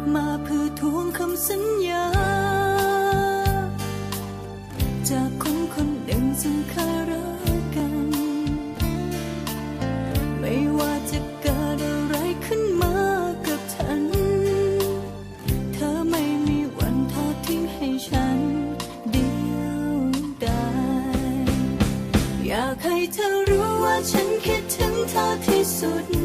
บมาเพื่อทวงคำสัญญา จากคนคนหนึ่งซึ่งเคยรักกัน ไม่ว่าจะเกิดอะไรขึ้นมากับฉัน เธอไม่มีวันทอดทิ้งให้ฉันเดียวดายอยากให้เธอรู้ว่าฉันคิดถึงเธอที่สุด